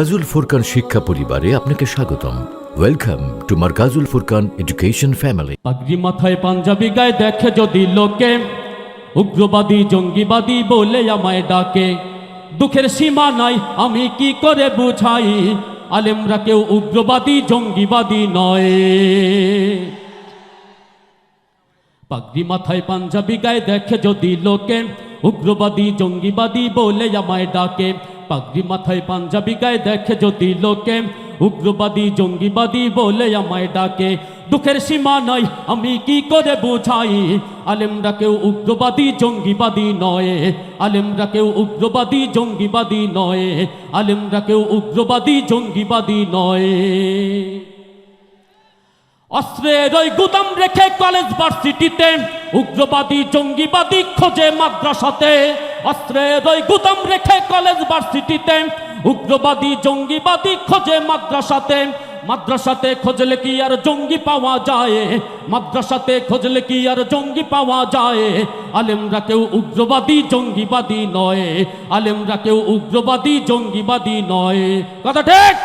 মার্কাজুল ফুরকান শিক্ষা পরিবারে আপনাকে স্বাগতম। Welcome to Markazul Furqan education family পাগড়ি মাথায় পাঞ্জাবি গায়ে দেখে যদি লোকে, উগ্রবাদী, জঙ্গিবাদী বলে আমায় ডাকে, দুঃখের সীমা নাই, আমি কি করে বুঝাই? আলেমরা কেউ উগ্রবাদী, জঙ্গিবাদী নয়। পাগড়ি মাথায় পাঞ্জাবি গায়ে দেখে যদি লোকে, উগ্রবাদী, জঙ্গিবাদী বলে আমায় ডাকে পাগড়ি মাথায় পাঞ্জাবি গায়ে দেখে যদি লোকে, উগ্রবাদী, জঙ্গিবাদী বলে আমায় ডাকে, দুঃখের সীমা নাই, আমি কি করে বুঝাই? আলেমরা কেউ উগ্রবাদী, জঙ্গিবাদী নয়, আলেমরা কেউ উগ্রবাদী, জঙ্গিবাদী নয়, আলেমরা কেউ উগ্রবাদী, জঙ্গিবাদী নয়। অস্ত্রের ওই গুদাম রেখে কলেজ ভার্সিটিতে উগ্রবাদী, জঙ্গিবাদী খোঁজে মাদ্রাসাতে গুদাম রেখে কলেজ ভার্সিটিতে উগ্রবাদী, জঙ্গিবাদী খোঁজে মাদ্রাসাতে। মাদ্রাসাতে খোঁজলে কি আর জঙ্গি পাওয়া যায়? মাদ্রাসাতে খোঁজলে কি আর জঙ্গি পাওয়া যায়? আলেমরা কেউ উগ্রবাদী, জঙ্গিবাদী নয়। আলেমরা কেউ উগ্রবাদী, জঙ্গিবাদী নয়। কথা ঠিক?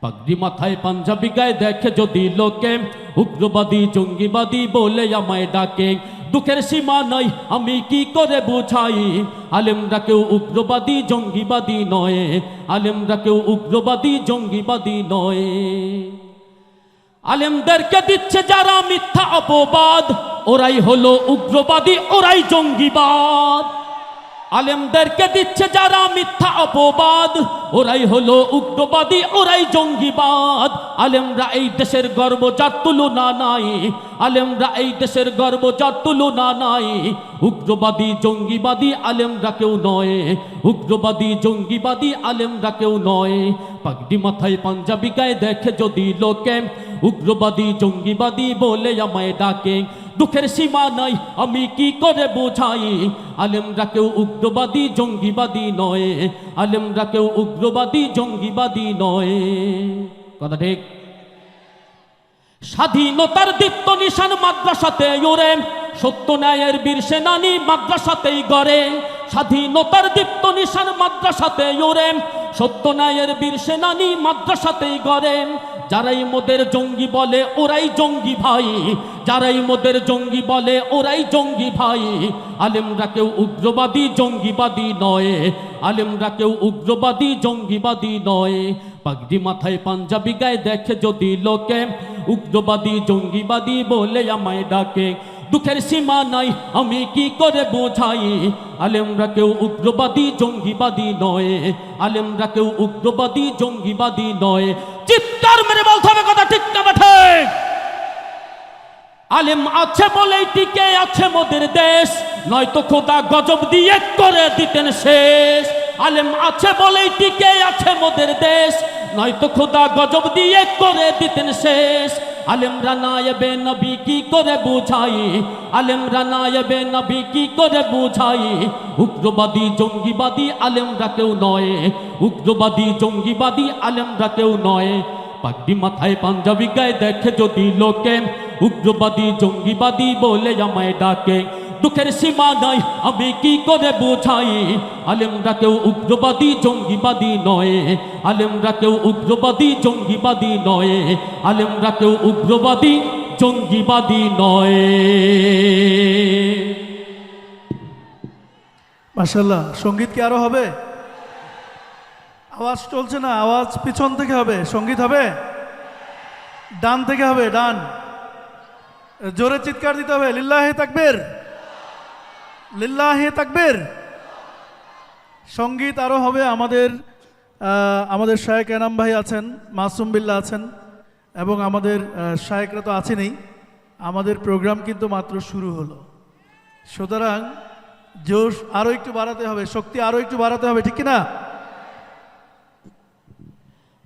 পাগড়ি মাথায় পাঞ্জাবি গায়ে দেখে যদি লোকে, উগ্রবাদী, জঙ্গিবাদী বলে আমায় ডাকে। দুঃখের সীমা নাই, আমি কি করে বুঝাই? আলেমরা কেউ উগ্রবাদী, জঙ্গিবাদী নয়। আলেমরা কেউ উগ্রবাদী, জঙ্গিবাদী নয়। আলেমদেরকে দিচ্ছে যারা মিথ্যা অপবাদ, ওরাই হলো উগ্রবাদী, ওরাই জঙ্গিবাদ। আলেমদেরকে দিচ্ছে যারা মিথ্যা অপবাদ। ওরাই হলো উগ্রবাদী, ওরাই জঙ্গিবাদ। আলেমরা এই দেশের গর্ব যার তুলনা নাই। আলেমরা এই দেশের গর্ব যার তুলনা নাই। উগ্রবাদী, জঙ্গিবাদী আলেমরা কেউ নয়। উগ্রবাদী, জঙ্গিবাদী আলেমরা কেউ নয়। পাগড়ি মাথায় পাঞ্জাবি গায়ে দেখে যদি লোকে, উগ্রবাদী, জঙ্গিবাদী বলে আমায় ডাকে। দুঃখের সীমা নাই, আমি কি করে বোঝাই? আলেমরা কেউ উগ্রবাদী, জঙ্গিবাদী নয়। আলেমরা কেউ উগ্রবাদী, জঙ্গিবাদী নয়। কথা ঠিক? স্বাধীনতার দীপ্ত নিশান মাদ্রাসাতে ওরে, সত্য ন্যায়ের বীর সেনানি মাদ্রাসাতেই গড়ে। স্বাধীনতার দীপ্ত নিশান মাদ্রাসাতে ওরে, সত্য ন্যায়ের বীর সেনানি মাদ্রাসাতেই গড়ে। যারাই মোদের জঙ্গি বলে, ওরাই জঙ্গি ভাই। যারাই মোদের জঙ্গি বলে, ওরাই জঙ্গি ভাই। আলেমরা কেউ উগ্রবাদী, জঙ্গিবাদী নয়। আলেমরা কেউ উগ্রবাদী, জঙ্গিবাদী নয়। পাগড়ি মাথায় পাঞ্জাবি গায়ে দেখে যদি লোকে, উগ্রবাদী, জঙ্গিবাদী বলে আমায় ডাকে। দুঃখের সীমা নাই, আমি কি করে বোঝাই? আলেমরা কেউ উগ্রবাদী, জঙ্গিবাদী নয়। আলেমরা কেউ উগ্রবাদী, জঙ্গিবাদী নয়। চিৎকার মেরে বলতে হবে কথা ঠিক না ঠিক আলেম আছে বলেই টিকে আছে মোদের দেশ, নয়তো খোদা গজব দিয়ে করে দিতেন শেষ। আলেম আছে বলেই টিকে আছে মোদের দেশ, নয়তো খোদা গজব দিয়ে করে দিতেন শেষ। আলেমরা নায়েবে নবী কি করে বুঝাই? আলেমরা নায়েবে নবী কি করে বুঝাই? উগ্রবাদী, জঙ্গিবাদী আলেমরা কেউ নয়। উগ্রবাদী, জঙ্গিবাদী আলেমরা কেউ নয়। পাগড়ি মাথায় পাঞ্জাবি গায়ে দেখে যদি লোকে, উগ্রবাদী, জঙ্গিবাদী বলে আমায় ডাকে। দুঃখের সীমা নাই, আমি কি করে বোঝাই? আলেমরা কেউ উগ্রবাদী, জঙ্গিবাদী নয়। আলেমরা কেউ উগ্রবাদী, জঙ্গিবাদী নয়। আলেমরা কেউ উগ্রবাদী, জঙ্গিবাদী নয়। মাসাল্লাহ সংগীত কি আরও হবে? আওয়াজ চলছে না, আওয়াজ পিছন থেকে হবে। সংগীত হবে? ডান থেকে হবে, ডান। জোরে চিৎকার দিতে হবে, লিল্লাহে তাকবীর। লিল্লাহে তাকবের। সংগীত আরও হবে, আমাদের আমাদের শায়েক এনাম ভাই আছেন, মাসুম বিল্লা আছেন, এবং আমাদের শায়েকরা তো আছেনই। আমাদের প্রোগ্রাম কিন্তু মাত্র শুরু হলো। সুতরাং জোশ আরও একটু বাড়াতে হবে, শক্তি আরও একটু বাড়াতে হবে, ঠিক না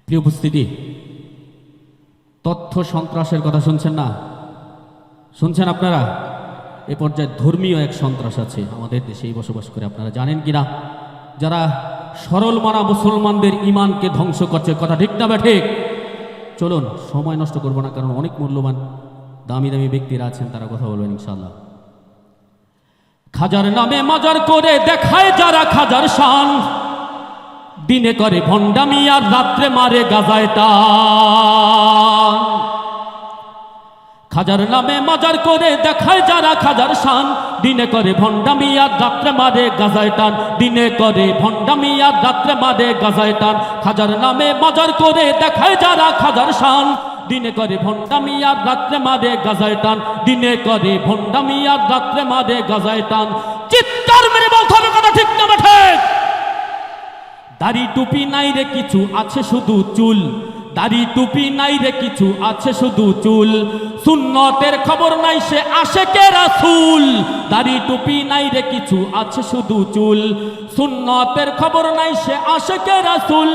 প্রিয় উপস্থিতি, তথ্য সন্ত্রাসের কথা শুনছেন না? শুনছেন আপনারা? এ পর্যায়ে ধর্মীয় এক সন্ত্রাস আছে আমাদের দেশেই বসবাস করে, আপনারা জানেন কিনা? যারা সরল মানা মুসলমানদের ইমানকে ধ্বংস করছে, কথা ঠিক না ঠিক? চলুন, সময় নষ্ট করব না, কারণ অনেক মূল্যবান, দামি দামি ব্যক্তিরা আছেন, তারা কথা বলবেন ইনশাল্লাহ খাজার নামে মাজার করে দেখায় যারা খাজার শান। দিনে করে ভণ্ডামি আর রাত্রে মারে গাজায় টান। খাজার নামে মাজার করে দেখায় যারা খাজার শান। দিনে করে ভণ্ডামি আর রাত্রে মারে গাজায় টান। দিনে করে ভণ্ডামি আর রাত্রে মারে গাজায় টান। খাজার নামে মাজার করে দেখায় যারা খাজার শান। দিনে করে ভণ্ডামি আর রাত্রে মারে গাজায় টান। দিনে করে ভণ্ডামি আর রাত্রে মারে গাজায় টান। চিৎকার মেরে বলতে হবে কথা ঠিক না ঠিক দাড়ি টুপি নাই রে, কিছু আছে শুধু চুল। দাড়ি টুপি নাই রে কিছু আছে শুধু চুল। সুন্নতের খবর নাই সে আসে কে রাসুল। দাড়ি টুপি নাই রে কিছু আছে শুধু চুল। সুন্নতের খবর নাই সে আসে কে রাসুল।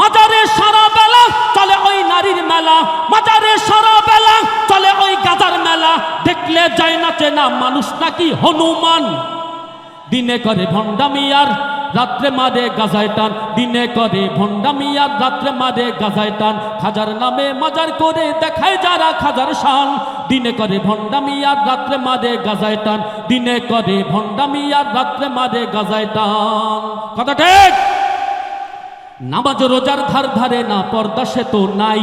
মাজারে সারা বেলা চলে ওই নারীর মেলা। মাজারে সারা বেলা চলে ওই গাজার মেলা। দেখলে যায় না চেনা মানুষ নাকি হনুমান। দিনে করে ভণ্ডামি আর রাত্রে মারে গাজায় টান, দিনে করে ভণ্ডামি আর রাত্রে মারে গাজায় টান। খাজার নামে মাজার করে দেখায় যারা খাজার শান। দিনে করে ভণ্ডামি আর রাত্রে মারে গাজায় টান। দিনে করে ভণ্ডামি আর রাত্রে মারে গাজায় টান। কথা ঠিক? নামাজ রোজার ধার ধারে না, পর্দা সে তো নাই।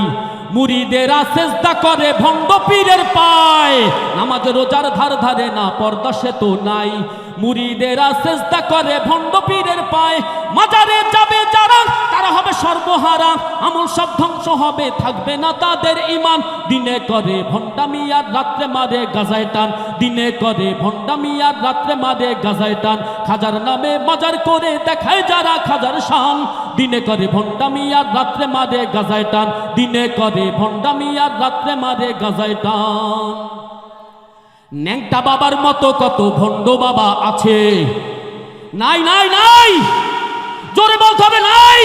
মুড়িদেরা সেজদা করে ভণ্ড পীরের পায়। নামাজ রোজার ধার ধারে না, পর্দা সে তো নাই। মুড়িদেরা সেজদা করে ভণ্ড পীরের পায়। মাজারে যাবে যারা তারা হবে সর্বহারা, আমল সব ধ্বংস হবে, থাকবে না তাদের ইমান দিনে করে ভণ্ডামি রাত্রে মারে গাজায় টান। দিনে করে ভণ্ডামি আর রাত্রে মারে গাজায় টান। খাজার নামে মাজার করে দেখায় যারা খাজার শান। দিনে করে ভণ্ডামি রাত্রে মারে গাজায় টান। দিনে করে ভণ্ডামি আর রাত্রে মারে গাজায় টান। ন্যাংটা বাবার মতো কত ভণ্ড বাবা আছে। নাই নাই নাই জোরে বলতে হবে নাই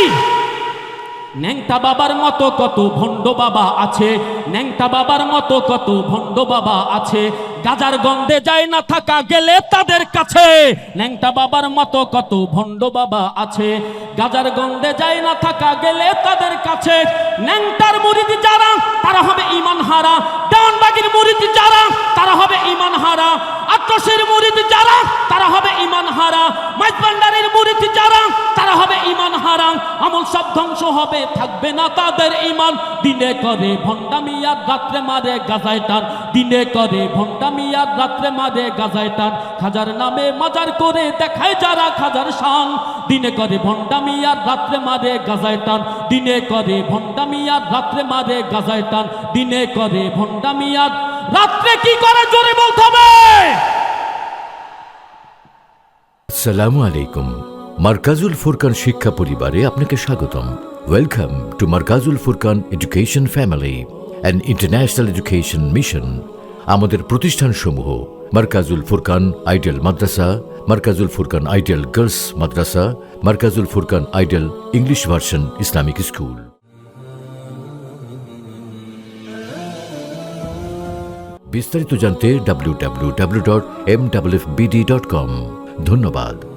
ন্যাংটা বাবার মতো কত ভণ্ড বাবা আছে? ন্যাংটা বাবার মতো কত ভণ্ড বাবা আছে? গাজার গন্ধে যায় না থাকা গেলে তাদের কাছে। ন্যাংটা বাবার মতো কত ভণ্ড বাবা আছে? গাজার গন্ধে যায় না থাকা গেলে তাদের কাছে। ন্যাংটার মুরিদি যারা, তারা হবে ইমান হারা দেওয়ানবাগির মুরিদি যারা, তারা হবে ইমান হারা আত্মসের মুরিদ যারা, তারা হবে ইমান হারা। মাইজবান্ডারের মুরিদ যারা, তারা হবে ইমান হারা। আমল সব ধ্বংস হবে, থাকবে না তাদের ইমান দিনে করে ভণ্ডামি আর রাত্রে মারে গাজায় টান। দিনে করে ভণ্ডামি আর রাত্রে মারে গাজায় টান। খাজার নামে মাজার করে দেখায় যারা খাজার শান। দিনে করে ভণ্ডামি আর রাত্রে মারে গাজায় টান। দিনে করে ভণ্ডামি আর রাত্রে মারে গাজায় টান। দিনে করে ভণ্ডামি আর রাত্রে কি করে জোরে বলতে হবে? আসসালামু আলাইকুম। মার্কাজুল ফুরকান শিক্ষা পরিবারে আপনাকে স্বাগতম। Welcome to Markazul Furqan education family and international education mission আমাদের প্রতিষ্ঠানসমূহ Markazul Furqan ideal Madrasa, Markazul Furqan ideal girls মাদ্রাসা, Markazul Furqan ideal English version Islamic school. বিস্তারিত জানতে W W W dot M W F BD dot com ধন্যবাদ।